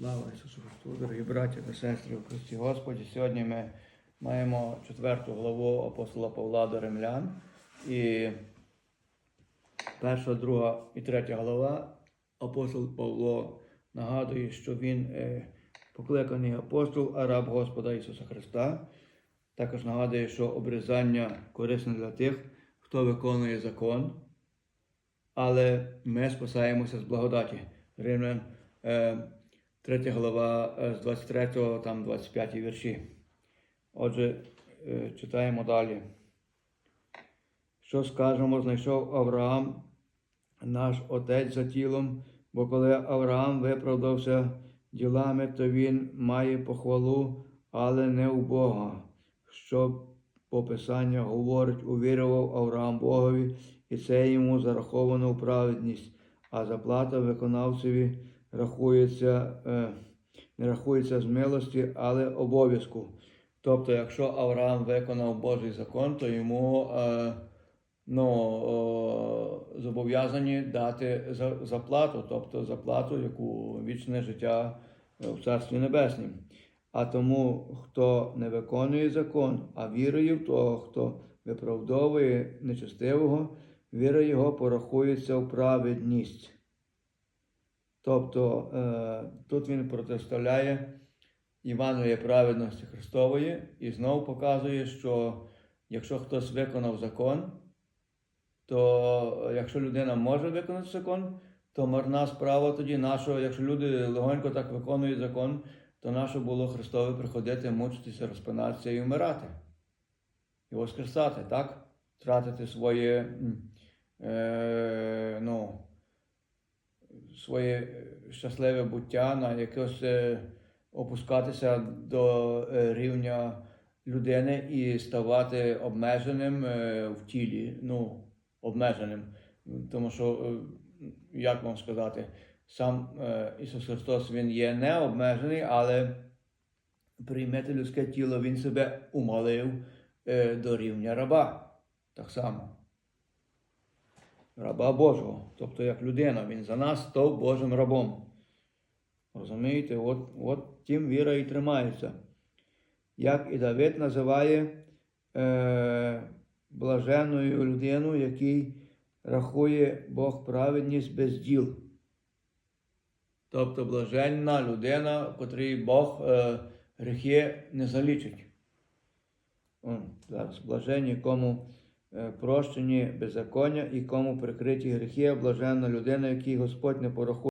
Слава Ісусу Христу, дорогі браті та сестри у Христі Господі. Сьогодні ми маємо четверту главу апостола Павла до Римлян. І перша, друга і третя глава апостол Павло нагадує, що він е, покликаний апостол, а раб Господа Ісуса Христа. Також нагадує, що обрізання корисне для тих, хто виконує закон, але ми спасаємося з благодаті. Римлян, е, 3 глава е, з 23 там 25 вірші. Отже, е, читаємо далі. Що скажемо, знайшов Авраам, наш отець за тілом, бо коли Авраам виправдався ділами, то він має похвалу, але не у Бога. Що по Писанню говорить, увірував Авраам Богові, і це йому зараховано в праведність, а заплата виконавцеві рахується, е, не рахується з милості, але обов'язку. Тобто, якщо Авраам виконав Божий закон, то йому е, ну, зобов'язані дати заплату, тобто заплату, яку вічне життя е, в Царстві Небеснім. А тому, хто не виконує закон, а вірує в того, хто виправдовує нечестивого, віра його порахується в праведність. Тобто е, тут він протиставляє Євангеліє праведності Христової і знову показує, що якщо хтось виконав закон, то якщо людина може виконати закон, то марна справа тоді нашого, якщо люди легонько так виконують закон, то наше було Христове приходити, мучитися, розпинатися і вмирати. І воскресати, так? Тратити своє, е, ну, своє щасливе буття на якось е, опускатися до е, рівня людини і ставати обмеженим е, в тілі, ну, обмеженим. Тому що, як вам сказати, сам Ісус Христос Він є не обмежений, але приймати людське тіло, Він себе умалив до рівня раба. Так само раба Божого, тобто як людина, він за нас став Божим рабом. Розумієте, от, от тим віра і тримається. Як і Давид називає е, блаженною людину, який рахує Бог праведність без діл. Тобто блаженна людина, котрій Бог е, гріхи не залічить. Зараз блаженні, кому прощені беззаконня і кому прикриті гріхи, блаженна людина, якій Господь не порахує.